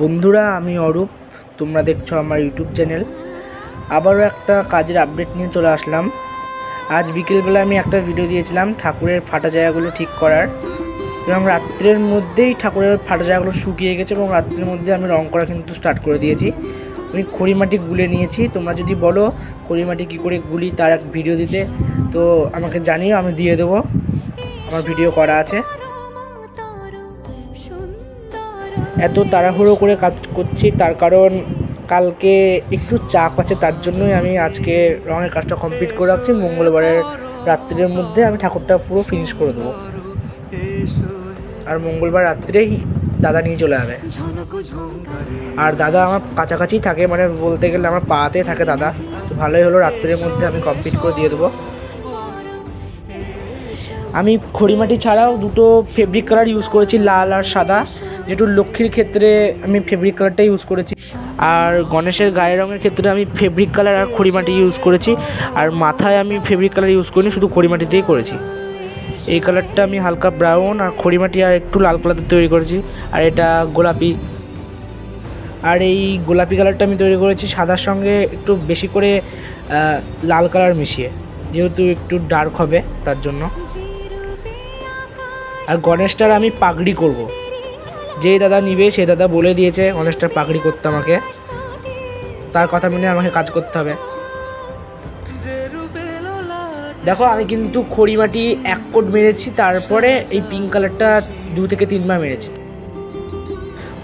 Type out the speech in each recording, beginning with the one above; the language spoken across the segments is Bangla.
বন্ধুরা, আমি অরূপ। তোমরা দেখছ আমার ইউটিউব চ্যানেল। আবারও একটা কাজের আপডেট নিয়ে চলে আসলাম। আজ বিকেলবেলা আমি একটা ভিডিও দিয়েছিলাম ঠাকুরের ফাটা জায়গাগুলো ঠিক করার। এবং রাত্রের মধ্যেই ঠাকুরের ফাটা জায়গাগুলো শুকিয়ে গেছে এবং রাত্রের মধ্যে আমি রং করা কিন্তু স্টার্ট করে দিয়েছি। আমি খড়িমাটি গুলে নিয়েছি। তোমরা যদি বলো খড়িমাটি কী করে গুলি তার এক ভিডিও দিতে, তো আমাকে জানিও, আমি দিয়ে দেবো। আমার ভিডিও করা আছে। এত তাড়াহুড়ো করে কাজ করছি, তার কারণ কালকে একটু চাপ আছে, তার জন্যই আমি আজকে রঙের কাজটা কমপ্লিট করে রাখছি। মঙ্গলবারের রাত্রের মধ্যে আমি ঠাকুরটা পুরো ফিনিশ করে দেবো। আর মঙ্গলবার রাত্রেই দাদা নিয়ে চলে যাবে। আর দাদা আমার কাছাকাছি থাকে মানে বলতে গেলে আমার পাড়াতেই থাকে দাদা। তো ভালোই হলো, রাত্রের মধ্যে আমি কমপ্লিট করে দিয়ে দেবো। আমি খড়িমাটি ছাড়াও দুটো ফেব্রিক কালার ইউজ করেছি, লাল আর সাদা। যেটু লক্ষ্মীর ক্ষেত্রে আমি ফেব্রিক কালারটা ইউজ করেছি। আর গণেশের গায়ের রঙের ক্ষেত্রে আমি ফেব্রিক কালার আর খড়িমাটি ইউজ করেছি। আর মাথায় আমি ফেব্রিক কালার ইউজ করিনি, শুধু খড়িমাটিতেই করেছি। এই কালারটা আমি হালকা ব্রাউন আর খড়িমাটি আর একটু লাল কালার তৈরি করেছি। আর এটা গোলাপি। আর এই গোলাপি কালারটা আমি তৈরি করেছি সাদার সঙ্গে একটু বেশি করে লাল কালার মিশিয়ে। যেহেতু একটু ডার্ক হবে, তার জন্য। আর গণেশটার আমি পাগড়ি করব। যেই দাদা নিবে, সেই দাদা বলে দিয়েছে গণেশটার পাগড়ি করতে আমাকে। তার কথা মেনে আমাকে কাজ করতে হবে। দেখো, আমি কিন্তু খড়িমাটি এক কোট মেরেছি, তারপরে এই পিঙ্ক কালারটা দু থেকে তিনবার মেরেছি।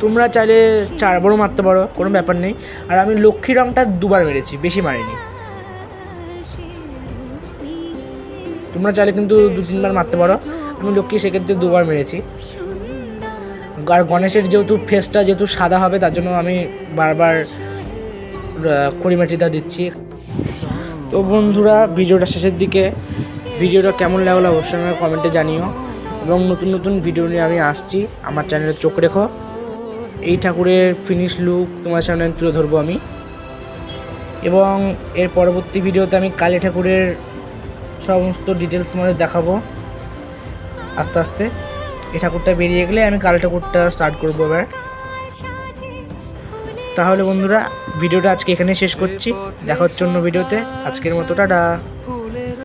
তোমরা চাইলে চারবারও মারতে পারো, কোনো ব্যাপার নেই। আর আমি লক্ষ্মী রঙটা দুবার মেরেছি, বেশি মারিনি। তোমরা চাইলে কিন্তু দু তিনবার মারতে পারো। আমি লক্ষ্মী সেক্ষেত্রে দুবার মেরেছি। আর গণেশের যেহেতু ফেসটা যেহেতু সাদা হবে, তার জন্য আমি বারবার করিমাটিটা দিচ্ছি। তো বন্ধুরা, ভিডিওটা শেষের দিকে। ভিডিওটা কেমন লাগল অবশ্যই আমাকে কমেন্টে জানিও। এবং নতুন নতুন ভিডিও নিয়ে আমি আসছি। আমার চ্যানেলে চোখ রেখো। এই ঠাকুরের ফিনিশ লুক তোমার সামনে তুলে ধরবো আমি। এবং এর পরবর্তী ভিডিওতে আমি কালী ঠাকুরের সমস্ত ডিটেলস তোমাদের দেখাবো। আস্তে আস্তে। এই ঠাকুরটা বেরিয়ে গেলে আমি কাল ঠাকুরটা স্টার্ট করব এবার। তাহলে বন্ধুরা, ভিডিওটা আজকে এখানে শেষ করছি। দেখা হচ্ছে অন্য ভিডিওতে। আজকের মতো, টাটা।